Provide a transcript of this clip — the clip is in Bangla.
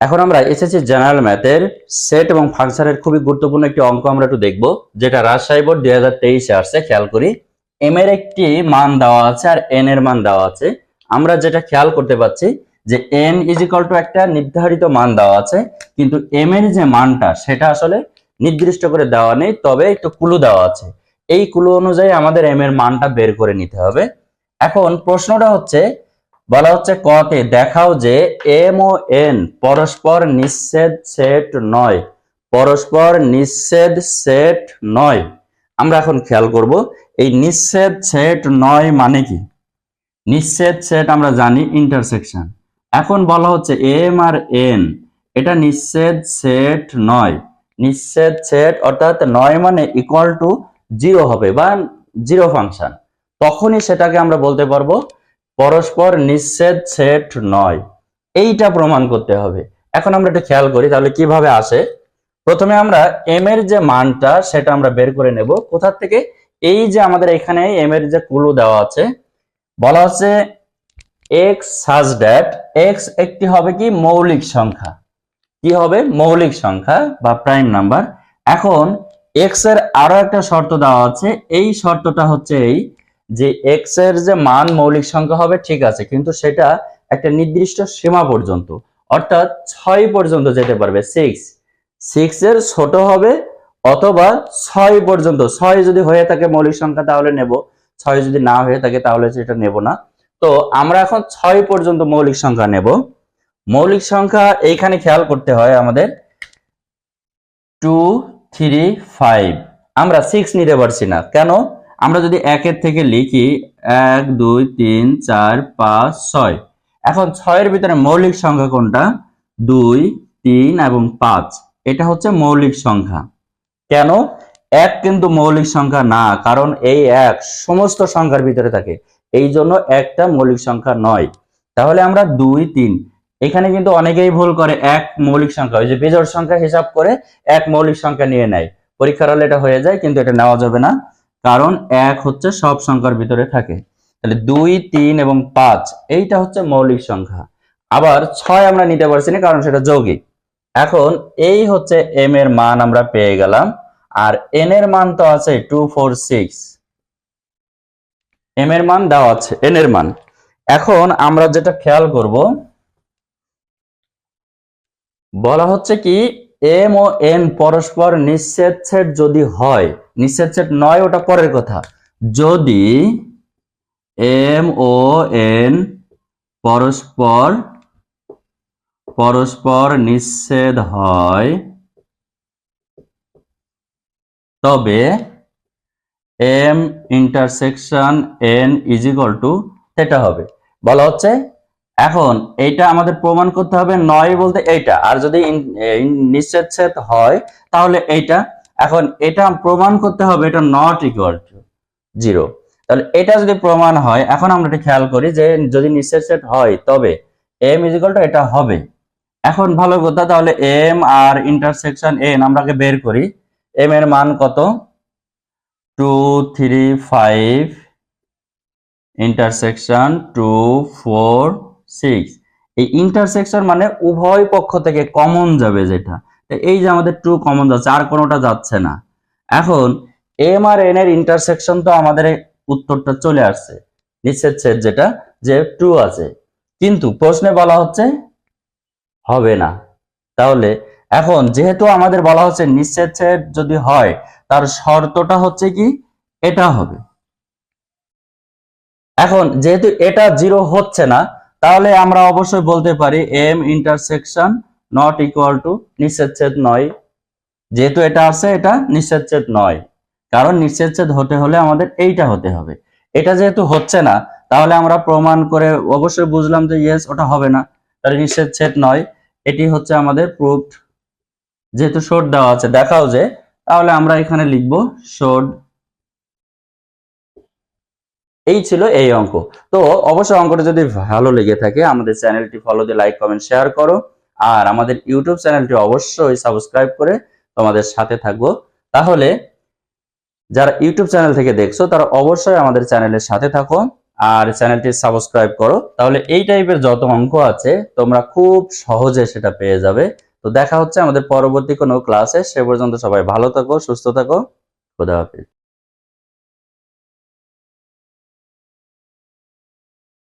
এখন আমরা এসএসসি জেনারেল ম্যাথের সেট এবং ফাংশনের খুবই গুরুত্বপূর্ণ একটি অঙ্ক আমরা একটু দেখব, যেটা রাজশাহী বোর্ড দুই হাজার তেইশে আসছে, খেয়াল করি। এম এর একটি মান দেওয়া আছে আর এন এর মান দেওয়া আছে। আমরা যেটা খেয়াল করতে পাচ্ছি যে এন ইজিকাল টু একটা নির্ধারিত মান দেওয়া আছে, কিন্তু এম এর যে মানটা সেটা আসলে নির্দিষ্ট করে দেওয়া নেই, তবে একটু কুলু দেওয়া আছে। এই কুলু অনুযায়ী আমাদের এম এর মানটা বের করে নিতে হবে। এখন প্রশ্নটা হচ্ছে বলা হচ্ছে ক কতে দেখাও যে এম ও এন পরস্পর নিষেধ সেট নয়। পরস্পর নিষেধ সেট নয়। আমরা এখন খেয়াল করব, এই নিষেধ সেট নয় মানে কি? নিষেধ সেট আমরা জানি ইন্টারসেকশন এখন বলা হচ্ছে এম আর এন, এটা নিষেধ সেট নয়। নিষেধ সেট অর্থাৎ নয় মানে ইকুয়াল টু জিরো হবে বা জিরো ফাংশন তখনই সেটাকে আমরা বলতে পারব পরস্পর নিষেধ সেট নয়। এইটা প্রমাণ করতে হবে। এখন আমরা একটু খেয়াল করি, তাহলে কীভাবে আসে? প্রথমে আমরা এম এর যে মানটা, সেটা আমরা বের করে নেব। কোথা থেকে? এই যে আমাদের এখানে এম এর যে কুলু দেওয়া আছে, বলা হচ্ছে এক্স সাজ ড্যাট এক্স একটি হবে কি? মৌলিক সংখ্যা। কি হবে? মৌলিক সংখ্যা বা প্রাইম নাম্বার এখন এক্সের আরও একটা শর্ত দেওয়া আছে। এই শর্তটা হচ্ছে এই যে এক্সের যে মান মৌলিক সংখ্যা হবে, ঠিক আছে, কিন্তু সেটা একটা নির্দিষ্ট সীমা পর্যন্ত। অর্থাৎ ছয় পর্যন্ত যেতে পারবে সিক্স সিক্স এর ছোট হবে অথবা ছয় পর্যন্ত। ছয় যদি হয়ে থাকে মৌলিক সংখ্যা, তাহলে নেব। ছয় যদি না হয়ে থাকে, তাহলে সেটা নেব না। তো আমরা এখন ছয় পর্যন্ত মৌলিক সংখ্যা নেব। মৌলিক সংখ্যা এইখানে খেয়াল করতে হয় আমাদের। টু থ্রি ফাইভ আমরা সিক্স নিতে পারছি না। কেন? আমরা যদি একের থেকে লিখি এক, দুই, তিন, চার, পাঁচ, ছয়। এখন ছয়ের ভিতরে মৌলিক সংখ্যা কোনটা? দুই, তিন এবং পাঁচ। এটা হচ্ছে মৌলিক সংখ্যা। কেন? এক কিন্তু মৌলিক সংখ্যা না, কারণ এই এক সমস্ত সংখ্যার ভিতরে থাকে। এই জন্য একটা মৌলিক সংখ্যা নয়। তাহলে আমরা দুই, তিন। এখানে কিন্তু অনেকেই ভুল করে এক মৌলিক সংখ্যা। ওই যে বেজোড় সংখ্যা হিসাব করে এক মৌলিক সংখ্যা নিয়ে নেয়। পরীক্ষার হলে এটা হয়ে যায়, কিন্তু এটা নেওয়া যাবে না। কারণ এক হচ্ছে সব সংখ্যার ভিতরে থাকে। তাহলে দুই, তিন এবং পাঁচ, এইটা হচ্ছে মৌলিক সংখ্যা। আবার ছয় আমরা নিতে পারছি না, কারণ সেটা যৌগিক। এখন এই হচ্ছে এম এর মান আমরা পেয়ে গেলাম, আর এন এর মান তো আছে টু ফোর সিক্স এম এর মান দেওয়া আছে এন এর মান। এখন আমরা যেটা খেয়াল করব, বলা হচ্ছে কি এম ও এন পরস্পর সেট যদি হয় সেট নয় ওটা পরের কথা। যদি এম ও এন পরস্পর পরস্পর নিষেধ হয়, তবে M intersection N is equal to সেটা হবে। বলা হচ্ছে এখন এইটা আমাদের প্রমাণ করতে হবে নয় বলতে এইটা। আর যদি ইন- হয়, তাহলে এইটা। এখন এটা প্রমাণ করতে হবে এটা নট ইকুয়াল টু জিরো তাহলে এটা যদি প্রমাণ হয়, এখন আমরা এটা খেয়াল করি যে যদি সেট হয়, তবে এম ইজ টু এটা হবে। এখন ভালো কথা, তাহলে এম আর ইন্টারসেকশন এন আমরা আগে বের করি। এম এর মান কত? Two three five intersection two four six এই ইন্টারসেকশন মানে উভয় পক্ষ থেকে কমন যাবে যেটা। এই যে আমাদের টু কমন যাচ্ছে, আর কোনোটা যাচ্ছে না। এখন এম আর এন এর ইন্টারসেকশন তো আমাদের উত্তরটা চলে আসছে, নিষেধ ছেদ যেটা যে টু আছে। কিন্তু প্রশ্নে বলা হচ্ছে, হবে না। তাহলে, এখন যেহেতু আমাদের বলা হচ্ছে ছেদ যদি হয়, তার শর্তটা হচ্ছে কি? এটা হবে। এখন, যেহেতু এটা জিরো হচ্ছে না তাহলে আমরা অবশ্যই বলতে পারি M intersection not equal to নিষেধছেদ নয়। যেহেতু এটা আছে, এটা নিষেধছেদ নয়। কারণ নিষেধছেদ হতে হলে আমাদের এইটা হতে হবে। এটা যেহেতু হচ্ছে না, তাহলে আমরা প্রমাণ করে অবশ্যই বুঝলাম যে ইয়েস ওটা হবে না। তাহলে নিষেধছেদ নয়। এটি হচ্ছে আমাদের প্রুফ যেহেতু শোড দেওয়া আছে, দেখাও যে। তাহলে আমরা এখানে লিখব শোড এই ছিল এই অঙ্ক। তো অবশ্যই অঙ্কটা যদি ভালো লেগে থাকে, আমাদের চ্যানেলটি ফলো দিয়ে লাইক কমেন্ট শেয়ার করো। আর আমাদের ইউটিউব চ্যানেলটি অবশ্যই সাবস্ক্রাইব করে তোমাদের সাথে থাকব। তাহলে যারা ইউটিউব চ্যানেল থেকে দেখছ, তারা অবশ্যই আমাদের চ্যানেলের সাথে থাকো আর চ্যানেলটি সাবস্ক্রাইব করো। তাহলে এই টাইপের যত অঙ্ক আছে, তোমরা খুব সহজে সেটা পেয়ে যাবে। তো দেখা হচ্ছে আমাদের পরবর্তী কোনো ক্লাসে সে পর্যন্ত সবাই ভালো থাকো, সুস্থ থাকো। খোদা হাফিজ।